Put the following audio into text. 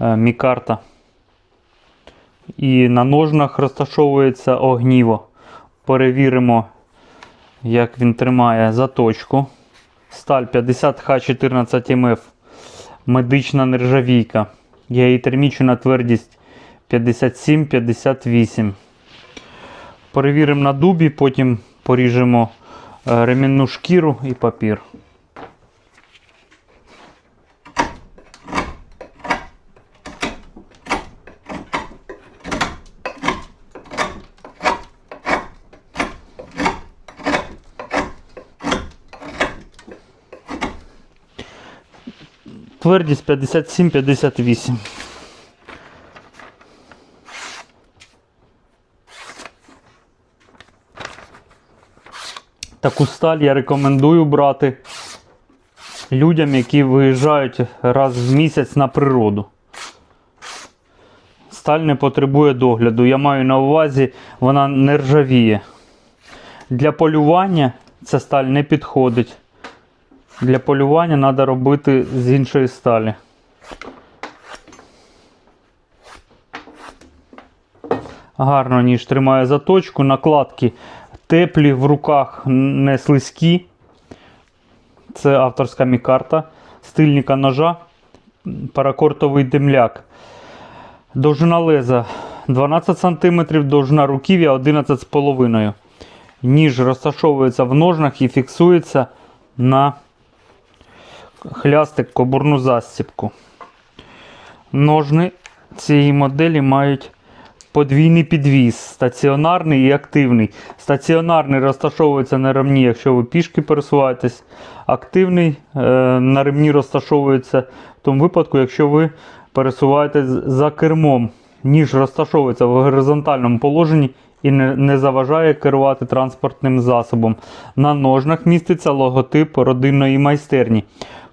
е, мікарта. І на ножнах розташовується огніво. Перевіримо, як він тримає заточку. Сталь 50Х14МФ. Медична нержавійка. Я її термічу на твердість 57-58. Перевіримо на дубі, потім поріжемо е, ремінну шкіру і папір. Твердість 57-58. Таку сталь я рекомендую брати людям, які виїжджають раз в місяць на природу. Сталь не потребує догляду. Я маю на увазі, вона не ржавіє. Для полювання ця сталь не підходить. Для полювання треба робити з іншої сталі. Гарно ніж тримає заточку, накладки теплі в руках, не слизькі. Це авторська мікарта, стильника ножа, паракортовий демляк. Довжина леза 12 см, довжина руків'я 11,5 Ніж розташовується в ножнах і фіксується на хлястик кобурну застібку. Ножни цієї моделі мають подвійний підвіз, стаціонарний і активний. Стаціонарний розташовується на ремні, якщо ви пішки пересуваєтесь. Активний е, на ремні розташовується в тому випадку, якщо ви пересуваєтесь за кермом. Ніж розташовується в горизонтальному положенні і не, не заважає керувати транспортним засобом. На ножнах міститься логотип родинної майстерні.